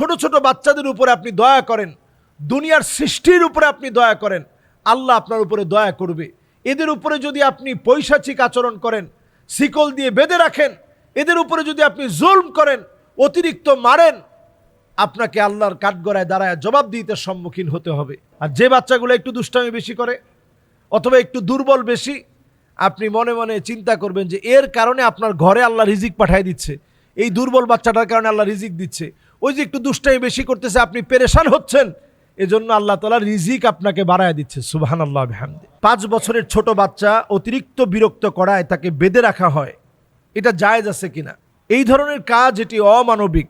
ছোট ছোট বাচ্চাদের উপরে আপনি দয়া করেন, দুনিয়ার সৃষ্টির উপরে আপনি দয়া করেন, আল্লাহ আপনার উপরে দয়া করবে। এদের উপরে যদি আপনি পৈশাচিক আচরণ করেন, শিকল দিয়ে বেঁধে রাখেন, এদের উপরে যদি আপনি জুলম করেন, অতিরিক্ত মারেন, আপনাকে আল্লাহর কাঠগড়ায় দাঁড়ায় জবাব দিতে সম্মুখীন হতে হবে। আর যে বাচ্চাগুলো একটু দুষ্টামি বেশি করে, অথবা একটু দুর্বল বেশি, আপনি মনে মনে চিন্তা করবেন যে এর কারণে আপনার ঘরে আল্লাহ রিজিক পাঠিয়ে দিচ্ছে। এই দুর্বল বাচ্চাটার কারণে আল্লাহ রিজিক দিচ্ছে। ওই যে একটু দুষ্টাই বেশি করতেছে, আপনি পেরেশান হচ্ছেন, এজন্য আল্লাহ তালা রিজিক আপনাকে বাড়ায় দিচ্ছে সুবাহান আল্লাহ হামদে পাঁচ বছরের ছোট বাচ্চা অতিরিক্ত বিরক্ত করায় তাকে বেঁধে রাখা হয়, এটা জায়েজ আছে কিনা? এই ধরনের কাজ এটি অমানবিক।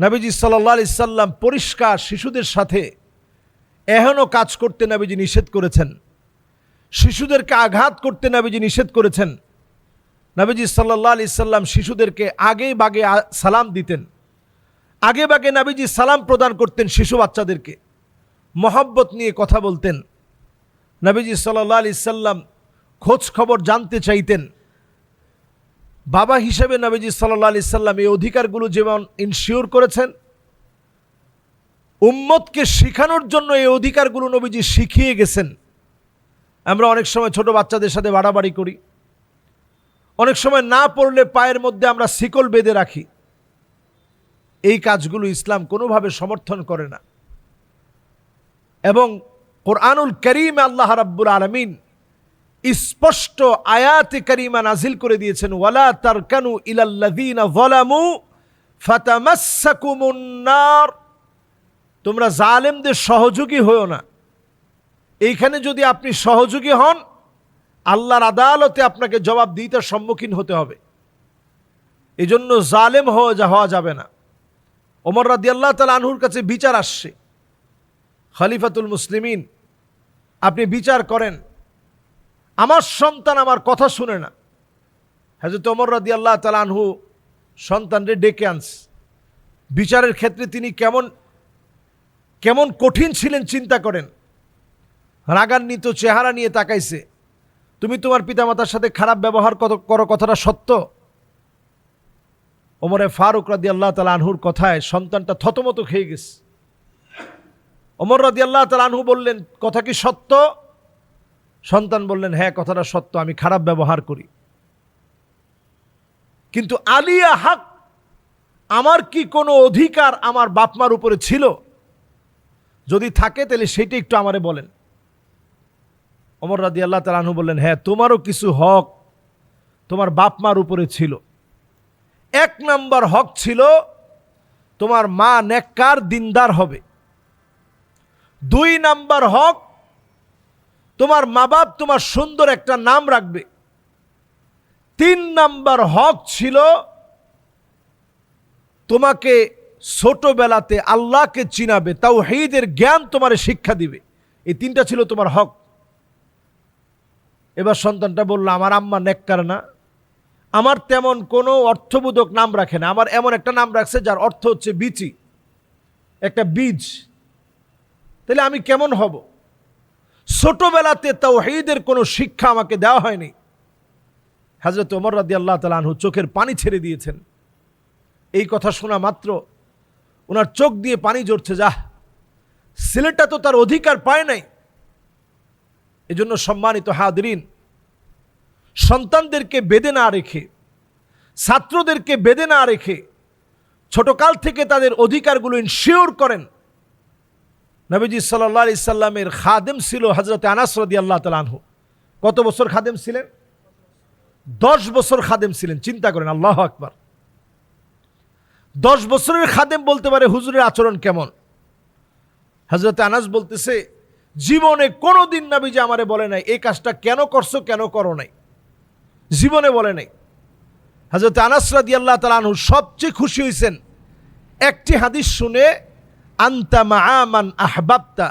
নাবিজি সাল্লাহ আলি সাল্লাম পরিষ্কার শিশুদের সাথে এহেনও কাজ করতে নাবিজি নিষেধ করেছেন। শিশুদেরকে আঘাত করতে নাবিজি নিষেধ করেছেন। নাবিজি সাল্লাহ আলি সাল্লাম শিশুদেরকে আগে বাগে সালাম দিতেন। আগে বাগে নাবিজি সালাম প্রদান করতেন শিশু বাচ্চাদেরকে। মহব্বত নিয়ে কথা বলতেন। নাবিজি সাল্লাহ আলি সাল্লাম খোঁজ খবর জানতে চাইতেন। বাবা হিসেবে নবীজি সাল্লাহ আলি সাল্লাম এই অধিকারগুলো যেমন ইনশিওর করেছেন, উম্মতকে শেখানোর জন্য এই অধিকারগুলো নবীজি শিখিয়ে গেছেন। আমরা অনেক সময় ছোট বাচ্চাদের সাথে বাড়াবাড়ি করি। অনেক সময় না পড়লে পায়ের মধ্যে আমরা শিকল বেঁধে রাখি। এই কাজগুলো ইসলাম কোনোভাবে সমর্থন করে না। এবং কোরআনুল করিম আল্লাহ রাব্বুল আলমিন স্পষ্ট আয়াতে করিমা নাজিল করে দিয়েছেন, ওয়ালা তারকানু ইলাল্লাযীনা যালামু ফাতামাসসাকুমুন নার। তোমরা জালেমদের সহযোগী হও না। এইখানে যদি আপনি সহযোগী হন, আল্লাহর আদালতে আপনাকে জবাব দিতে সম্মুখীন হতে হবে। এজন্য জালেম হওয়া হওয়া যাবে না। ওমর রাদি আল্লাহ তালা আনহুর কাছে বিচার আসছে। খলিফাতুল মুসলিমিন, আপনি বিচার করেন। আমার সন্তান আমার কথা শুনে না। হাজরত ওমর রাদি আল্লাহ তালা আনহু সন্তানরে ডেকে আনস বিচারের ক্ষেত্রে তিনি কেমন কেমন কঠিন ছিলেন চিন্তা করেন। রাগান্বিত চেহারা নিয়ে তাকাইছে। তুমি তোমার পিতামাতার সাথে খারাপ ব্যবহার কত, করো কথাটা সত্য? ওমরে ফারুক রাদি আল্লাহ তালা আনহুর কথায় সন্তানটা থতমত খেয়ে গেছে। ওমর রাদি আল্লাহ তালা আনহু বললেন, কথা কি সত্য? সন্তান বললেন হ্যাঁ কথাটা সত্য, আমি খারাপ ব্যবহার করি। কিন্তু আলিয়া হাক, আমার কি কোনো অধিকার আমার বাপমার উপরে ছিল? যদি থাকে, তাহলে সেটা একটু আমারে বলেন। অমর রাদি আল্লাহ তালাহু বললেন হ্যাঁ তোমারও কিছু হক তোমার বাপমার উপরে ছিল। এক নাম্বার হক ছিল, তোমার মা নেককার দিনদার হবে। দুই নাম্বার হক, তোমার মা বাপ তোমার সুন্দর একটা নাম রাখবে। তিন নাম্বার হক ছিল, তোমাকে ছোটবেলাতে আল্লাহকে চিনাবে তাও হেইদের জ্ঞান তোমার শিক্ষা দিবে। এই তিনটা ছিল তোমার হক। এবার সন্তানটা বলল, আমার আম্মা নেককার না। আমার তেমন কোনো অর্থবোধক নাম রাখে না। আমার এমন একটা নাম রাখছে যার অর্থ হচ্ছে বিচি, একটা বীজ। তাহলে আমি কেমন হব? ছোটবেলাতে তাও হেইদের কোনো শিক্ষা আমাকে দেওয়া হয়নি। হাজরত ওমর রাদি আল্লাহ তালাহু চোখের পানি ছেড়ে দিয়েছেন। এই কথা শোনা মাত্র ওনার চোখ দিয়ে পানি জড়ছে যাহ, ছেলেটা তো তার অধিকার পায় নাই। এজন্য সম্মানিত হাদরিন সন্তানদেরকে বেঁধে না রেখে, ছাত্রদেরকে বেঁধে না রেখে ছোটকাল থেকে তাদের অধিকারগুলো ইনশিওর করেন। নবীজি সাল্লাহ আলি সাল্লামের খাদেম ছিল হজরত আনাস রদি আল্লাহ তালানহু কত বছর খাদেম ছিলেন? দশ বছর খাদেম ছিলেন, চিন্তা করেন, আল্লাহ আকবার। দশ বছরের খাদেম বলতে পারে হুজুরের আচরণ কেমন? হজরত আনাস বলতেছে, জীবনে কোনো দিন নাবি যে আমারে বলে নাই, এই কাজটা কেন করছ, কেন করো নাই? জীবনে বলে নাই। হজরত আনাস রাদি আল্লাহ তালানহু সবচেয়ে খুশি হয়েছেন একটি হাদিস শুনে, আন্তা মাআমান আহবাবতা।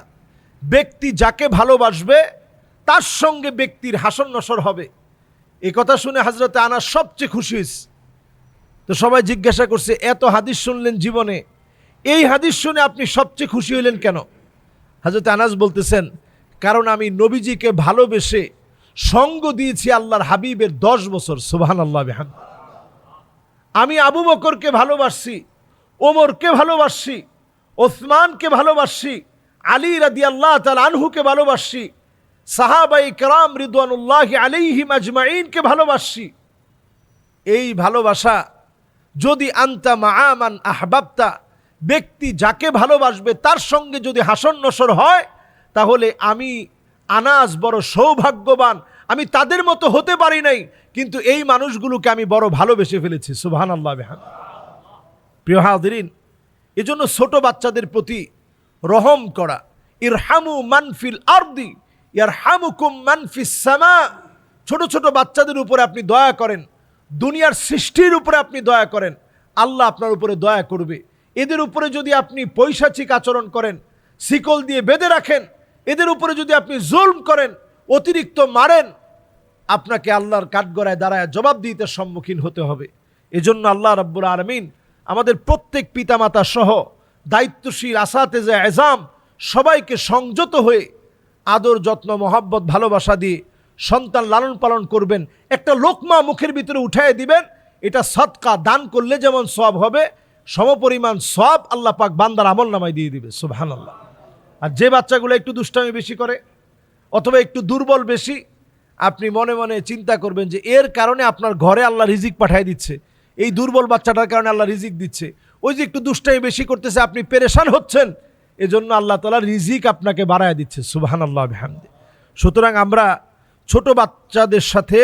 ব্যক্তি যাকে ভালোবাসবে, তার সঙ্গে ব্যক্তির হাসন নসর হবে। এই কথা শুনে হজরত আনাস সবচেয়ে খুশি হয়েছে তো সবাই জিজ্ঞাসা করছে, এত হাদিস শুনলেন জীবনে, এই হাদিস শুনে আপনি সবচেয়ে খুশি হইলেন কেন? হাজরত আনাস বলতেছেন, কারণ আমি নবীজিকে ভালোবেসে সঙ্গ দিয়েছি আল্লাহর হাবিবের দশ বছর সুবাহান আল্লাহ বেহান আমি আবু বকরকে ভালোবাসছি, ওমরকে ভালোবাসি ওসমানকে ভালোবাসি আলী রাদি আল্লাহ তাল আনহুকে ভালোবাসি সাহাবাই কারাম রিদওয়ানুল্লাহ আলিহিম আজমাইনকে ভালোবাসি এই ভালোবাসা যদি আন্তা মাআমান আহবাবতা, ব্যক্তি যাকে ভালোবাসবে তার সঙ্গে যদি হাসন নসর হয়, তাহলে আমি আনাজ বড় সৌভাগ্যবান। আমি তাদের মতো হতে পারি নাই, কিন্তু এই মানুষগুলোকে আমি বড় ভালোবেসে ফেলেছি। সুবহান আল্লাহ বেহান প্রিয় হাদিরিন এজন্য ছোট বাচ্চাদের প্রতি রহম করা। ইরহামু মানফিল আরদি, ইয়ারহামুকুম মানফিস সামা। ছোট ছোট বাচ্চাদের উপরে আপনি দয়া করেন। দুনিয়ার সৃষ্টির উপরে আপনি দয়া করেন। আল্লাহ আপনার উপরে দয়া করবে। এদের উপরে যদি আপনি পৈশাচিক আচরণ করেন, শিকল দিয়ে বেঁধে রাখেন এদের উপরে যদি আপনি জুলম করেন, অতিরিক্ত মারেন, আপনাকে আল্লাহর কাঠগড়ায় দাঁড়ায় জবাব দিতে সম্মুখীন হতে হবে। এজন্য আল্লাহ রাব্বুল আলমিন আমাদের প্রত্যেক পিতামাতা সহ দায়িত্বশীল আসাতেজা এজাম, সবাইকে সংযত হয়ে আদর, যত্ন, মহাব্বত, ভালোবাসা দিয়ে সন্তান লালন পালন করবেন। একটা লোকমা মুখের ভিতরে উঠায় দিবেন, এটা সৎকা, দান করলে যেমন সব হবে, সমপরিমাণ সব আল্লাহ পাক বান্দার আমল নামায় দিয়ে দিবে। সুবহান আল্লাহ আর যে বাচ্চাগুলো একটু দুষ্টামি বেশি করে অথবা একটু দুর্বল বেশি, আপনি মনে মনে চিন্তা করবেন যে এর কারণে আপনার ঘরে আল্লাহ রিজিক পাঠিয়ে দিচ্ছে। এই দুর্বল বাচ্চাটার কারণে আল্লাহ রিজিক দিচ্ছে। ওই যে একটু দুষ্টাই বেশি করতেছে, আপনি পেরেশান হচ্ছেন, এজন্য আল্লাহ তালা রিজিক আপনাকে বাড়ায় দিচ্ছে সুবাহান আল্লাহ হামদে সুতরাং আমরা ছোট বাচ্চাদের সাথে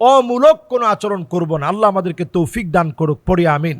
অমূলক কোনো আচরণ করব না। আল্লাহ আমাদেরকে তৌফিক দান করুক, পড়ি আমিন।